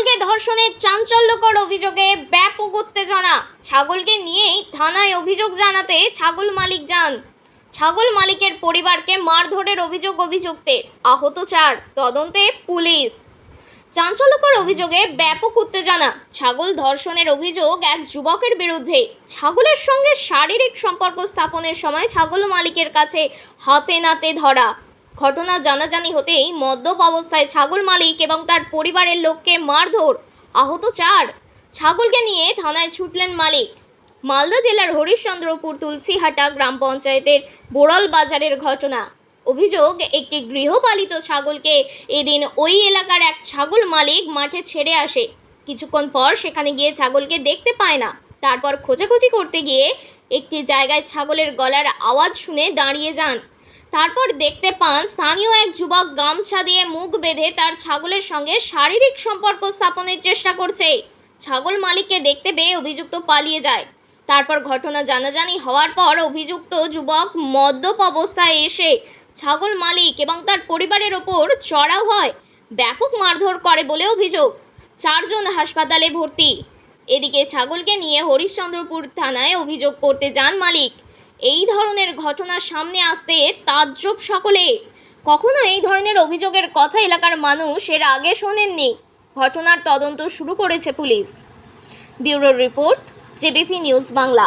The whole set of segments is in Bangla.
ছাগলকে ধর্ষণের চাঞ্চল্যকর অভিযোগে ব্যাপক উত্তেজনা। ছাগলকে নিয়েই থানায় অভিযোগ জানাতে ছাগল মালিক যান। ছাগল মালিকের পরিবারকে মারধরের অভিযোগ অভিযুক্তের আহত চার, তদন্তে পুলিশ। চাঞ্চল্যকর অভিযোগে ব্যাপক উত্তেজনা। ছাগল ধর্ষণের অভিযোগ এক যুবকের বিরুদ্ধে। ছাগলের সঙ্গে শারীরিক সম্পর্ক স্থাপনের সময় ছাগল মালিকের কাছে হাতে নাতে ধরা। ঘটনা জানাজানি হতেই মদ্যপ অবস্থায় ছাগল মালিক এবং তার পরিবারের লোককে মারধর, আহত চার। ছাগলকে নিয়ে থানায় ছুটলেন মালিক। মালদা জেলার হরিশ্চন্দ্রপুর তুলসীহাটা গ্রাম পঞ্চায়েতের বোড়াল বাজারের ঘটনা। অভিযোগ, একটি গৃহপালিত ছাগলকে এদিন ওই এলাকার এক ছাগল মালিক মাঠে ছেড়ে আসে। কিছুক্ষণ পর সেখানে গিয়ে ছাগলকে দেখতে পায় না। তারপর খোঁজাখুঁজি করতে গিয়ে একটি জায়গায় ছাগলের গলার আওয়াজ শুনে দাঁড়িয়ে যান। তারপর দেখতে পান স্থানীয় এক যুবক গামছা দিয়ে মুখ বেঁধে তার ছাগলের সঙ্গে শারীরিক সম্পর্ক স্থাপনের চেষ্টা করছে। ছাগল মালিককে দেখতে পেয়ে অভিযুক্ত পালিয়ে যায়। তারপর ঘটনা জানাজানি হওয়ার পর অভিযুক্ত যুবক মদ্যপ অবস্থায় এসে ছাগল মালিক এবং তার পরিবারের ওপর চড়াও হয়। ব্যাপক মারধর করে বলে অভিযোগ। চারজন হাসপাতালে ভর্তি। এদিকে ছাগলকে নিয়ে হরিশ্চন্দ্রপুর থানায় অভিযোগ করতে যান মালিক। এই ধরনের ঘটনা সামনে আসতে তাজ্জব সকলে। কখনো এই ধরনের অভিযোগের কথা এলাকার মানুষ এর আগে শোনেননি। ঘটনার তদন্ত শুরু করেছে police. Bureau report JBP news Bangla.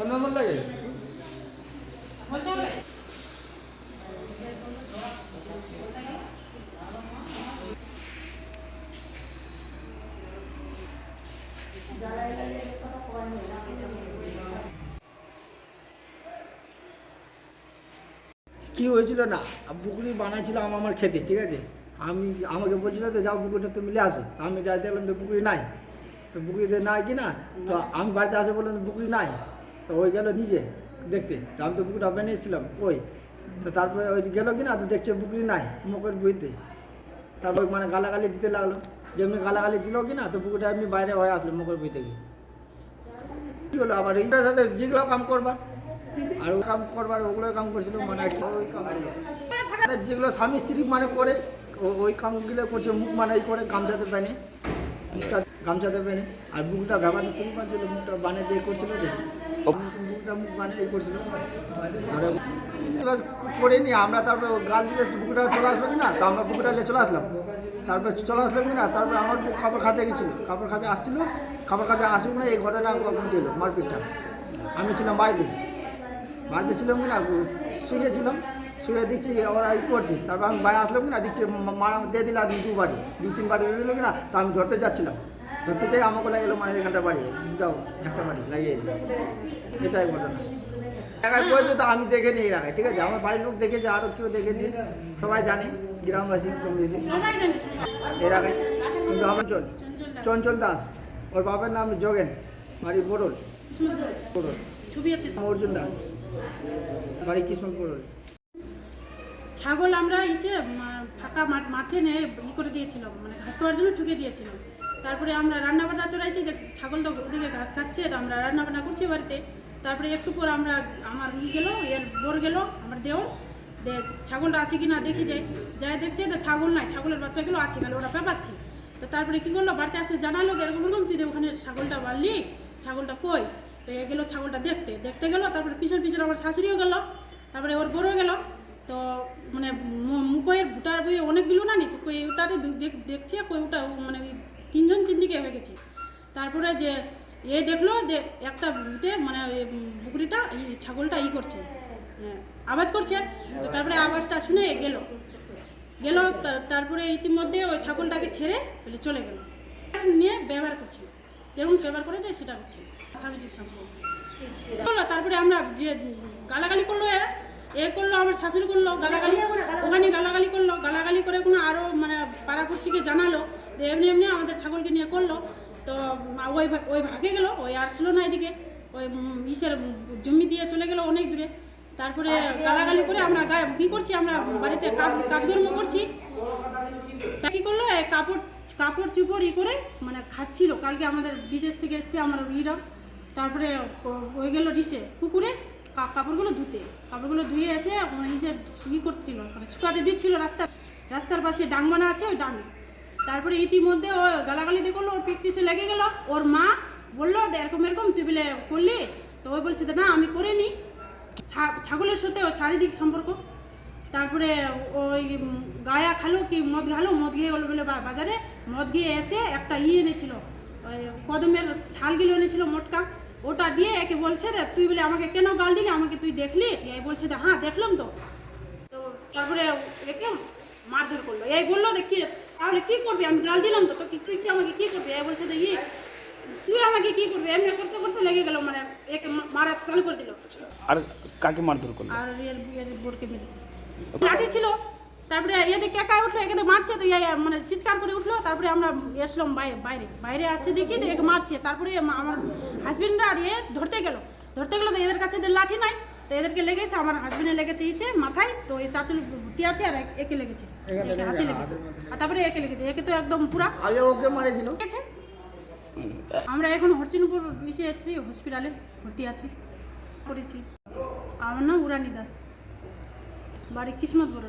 এমন লাগে? কি হয়েছিল না? পুকুরি বানাইছিলাম আমার খেতে, ঠিক আছে? আমি আমাকে বলছিল তো যাও পুকুরটা তুমি নিয়ে আসো। তো আমি যাই দেখলাম তো পুকুরি নাই। তো পুকুরিতে নাই কি না? তো আমি বাড়িতে আসে বললাম তো পুকুরি নাই। তো ওই গেল নিজে, দেখতে। আমি তো পুকুরটা বানিয়েছিলাম, ওই। তো তারপরে ওই গেলো কি না তো দেখছে পুকুরি নাই, মুখের বইতে তারপর মানে গালাগালি দিতে লাগল। যেমনি গালাগালি দিল কি না তো পুকুরটা এমনি বাইরে হয়ে আসলো মুখের বই থেকে কি হলো আবার এইটার সাথে যেগুলো কাম করবার? আর ওই কাম করবার ওগুলো কাম করছিল মানে ওই কামগুলো মানে যেগুলো স্বামী স্ত্রী মানে করে ওই কামগুলো করছে, মুখ মানে করে গামছাতে প্যানে মুখটা গামছাতে প্যানে আর বুকটা ব্যবহার তুমি পাচ্ছিল মুখটা বানে দিয়ে করছিল মুখটা মুখ বানে এই করছিল। আর এবার করে আমরা তারপরে গাল দিলে বুকুটা চলে আসলো কি না? তো আমরা বুকুটা নিয়ে চলে আসলাম। তারপর চলে আসলো কি না? তারপরে আমার খাবার খাতে গেছিল খাবার খাতে আসছিল খাবার খাতে আসুক না এই ঘটনা ঘটে এলো মারপিটটা। আমি ছিলাম বাড়িতে। বাড়িতে ছিলাম কি না? শুয়েছিলাম শুয়ে দেখছি ওরা ই করছে। তারপর আমি বাইরে আসলাম কি না? দেখছি মারা দিয়ে দিলাম দু বাড়ি দু তিন বাড়ি দিয়ে দিল কি না? তো আমি ধরতে যাচ্ছিলাম। ধরতে যাই, আমাকে লাগে এলো মানে এখানটা বাড়ি দুটাও একটা বাড়ি লাগিয়ে দিল। এটাই ঘটনা। এলাকায় বলছে তো আমি দেখে নিই এলাকায় ঠিক আছে? আমার বাড়ির লোক দেখেছে আরও কেউ দেখেছে, সবাই জানে, গ্রামবাসী কম বেশি এলাকায় কিন্তু আমার চল চঞ্চল দাস, ওর বাবার নাম যোগেন, বাড়ি বোরল বোরল অর্জুন দাস, বাড়ি কৃষ্ণ বোরল ছাগল আমরা এসে ফাঁকা মাঠে নিয়ে ই করে দিয়েছিলাম মানে ঘাস খাওয়ার জন্য ঠুকে দিয়েছিলাম। তারপরে আমরা রান্না বান্না চড়াইছি যে ছাগল তো ওদিকে ঘাস খাচ্ছে, তো আমরা রান্না বান্না করছি বাড়িতে। তারপরে একটু পর আমরা, আমার ই গেল, এর বোর গেলো, আমার দেওর। দে, ছাগলটা আছে কি না দেখি যাই। যাই দেখছে, তো ছাগল নাই, ছাগলের বাচ্চাগুলো আছে, খালি ওরা পেপাচ্ছে। তো তারপরে কী করল, বাড়িতে আসলে, জানালো এরকম বললাম তুই ওখানে ছাগলটা বাড়লি, ছাগলটা কই? তো এ গেলো ছাগলটা দেখতে দেখতে গেলো, তারপরে পিছন পিছন আমার শাশুড়িও গেলো, তারপরে ওর বড় গেলো। তো মানে মু- মুখের ভুটার বই অনেকগুলো না নি তো কই ওটাতে দেখ- দেখছে, কই ওটা মানে তিনজন তিন দিকে হয়ে গেছে। তারপরে যে এ দেখল যে একটা ভূতে মানে বুকরিটা এই ছাগলটা ই করছে। আওয়াজ করছে। তো তারপরে আওয়াজটা শুনে গেল। গেল তারপরে ইতিমধ্যে ওই ছাগলটাকে ছেড়ে বলে চলে গেল। নিয়ে ব্যবহার করছে। যেরকম ব্যবহার করেছে, সেটা হচ্ছে। শারীরিক সম্পর্ক। তারপরে আমরা যে গালাগালি করল এরা, এ করল, আমার শাশুড়ি করল, গালাগালি, ওখানে গালাগালি করল, গালাগালি করে কোনো আরও মানে পাড়াপড়শিকে জানালো। যে এমনি এমনি আমাদের ছাগলকে নিয়ে করল। তো ওই ওই ভাগে গেলো, ওই আসলো না এদিকে। ওই ইসের জমি দিয়ে চলে গেলো অনেক দূরে। তারপরে গালাগালি করে আমরা কি করছি, আমরা বাড়িতে কাজ, কাজকর্ম করছি। তা কি করল কাপড় কাপড় চুপড় ই করে মানে খাচ্ছিল। কালকে আমাদের বিদেশ থেকে এসছে আমার ইরা তারপরে হয়ে গেল ডিসে পুকুরে কাপড়গুলো ধুতে। কাপড়গুলো ধুয়ে এসে মানে ইসে ই করছিল মানে শুকাতে দিচ্ছিল রাস্তার রাস্তার পাশে ডাং বানা আছে ওই ডাঙে। তারপরে ইতিমধ্যে ও গালাগালি দিয়ে করল ওর প্র্যাকটিসে লেগে গেল। ওর মা বলল এরকম এরকম, তুই বলে করলি? তো ওই বলছে না, আমি করিনি। ছাগলের সাথে ওর শারীরিক সম্পর্ক। তারপরে ওই গায়া খালো কি, মদ খালো, মদ খেয়ে গেলো বলে বাজারে। মদ গিয়ে এসে একটা ই এনেছিল কদমের থালগুলো এনেছিল মোটকা। ওটা দিয়ে একে বলছে রে তুই বলে আমাকে কেন গাল দিলি? আমাকে তুই দেখলি? এই বলছে হ্যাঁ দেখলাম তো। তো তারপরে একে মারধর করল। এই বলল কি তাহলে কি করবি? আমি গাল দিলাম তো তো কি তুই কি আমাকে কি করবি? এই বলছে ই তুই আমাকে কি করবি? এমনি করতে করতে লেগে গেল মানে একে মারা চালু করে দিল। আর কাকে মারধর করল? আর এর এর বোরকে মেরেছে। লাঠি ছিল। তারপরে এদিকে একা উঠল একে তো মারছে তো ইয়ে মানে চিৎকার করে উঠল তারপরে আমরা এসলাম বাইরে বাইরে। বাইরে আসে দেখি তো একে মারছে। তারপরে মা- আমার হাজবেন্ডরা আর এ ধরতে গেল। ধরতে গেলো তো এদের কাছে এদের লাঠি নাই। তো এদেরকে লেগেছে আমার হাজবেন্ডে লেগেছে ইসে মাথায় তো এই চাচুল ভর্তি আছে আর এক- লেগেছে। হাতে লেগেছে। আর তারপরে একে লেগেছে একে তো একদম পুরা। আগে ওকে মারেছিল। আমরা এখন হরচিনপুর ইসে এসেছি হসপিটালে ভর্তি আছি। করেছি। আমার নাম উরানি দাস। বাড়ি কিসমত বড়